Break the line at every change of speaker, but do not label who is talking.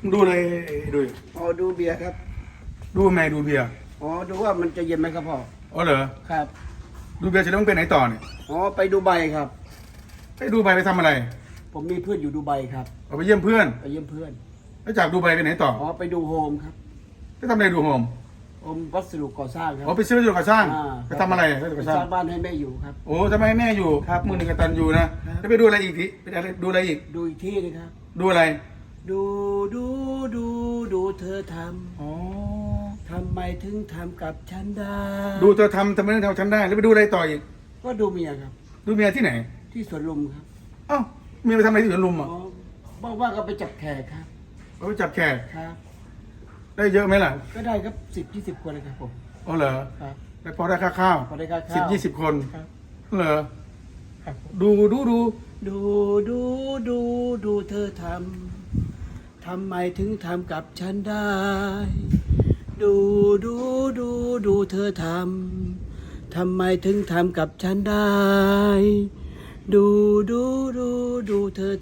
มึงดูอะไรดู
อ๋อดูเบียร์ครับ
ดูแม่ดูเบียร์
อ๋อดูว่ามันจะเย็นไหมครับพ่อ
อ๋อเหรอ
ครับ
ดูเบียร์เสร็จแล้วมึงไปไหนต่อเนี่ย
อ๋อไปดูไบครับ
ไปดูไบไปทำอะไร
ผมมีเพื่อนอยู่ดูไบครับ
เอาไปเยี่ยมเพื่อน
ไปเยี่ยมเพื่อน
แล้วจากดูไบไปไหนต่อ
อ๋อไปดูโฮมครับ
ไปทำอะไรดูโฮม
โฮมวัสดุก่อสร้างครั
อ๋อไปซื้อวัสดุก่อสร้าง
อ่า
ไปทำอะไรวัสดุ
ไป
ก่อ
ส
สร้าง
ร้างบ้านให้แม่อยู่ครับ
โอ้ทำไมแม่อยู่ครับมือหนึ่งกตันอยู่นะครับ แล้วไปดูอะไรอีกทีไปอะไรดูอะไรอีก
ดูอีกที่นะครับ
ดูอะไร
ดูดูดูดูเธอท
อ๋อำ
ทำไมถึงทำกับฉันได้
ดูเธอทำทำไมถึงทำฉันได้ แล้วไปดูอะไรต่ออีก
ก็ดูเมียครับ
ดูเมียที่ไหน
ที่สวนลุมครับ
เอ้าเมียไปทำอะไรที่สวนลุม
อ๋
อะ
อว่างๆก็ไปจับแขกครับ
เอาไปจับแขก
ครับ
ได้เยอะไหมล่ะ
ก็ได้ครับสิบยี่สิบคนเลยครับผม
อ๋อเหรอ
ครับ
แล้วพอได้ค่าข้าว
พอได้ค่าข้าว
สิบยี่สิบคน
ครับ
เหรอ
ครับ
ดูดูดู
ดูดูดูดูเธอทำ ทำไมถึงทำกับฉันได้ ดูดูดูดูเธอทำทำไมถึงทำกับฉันได้ ดูดูดูดูเธอ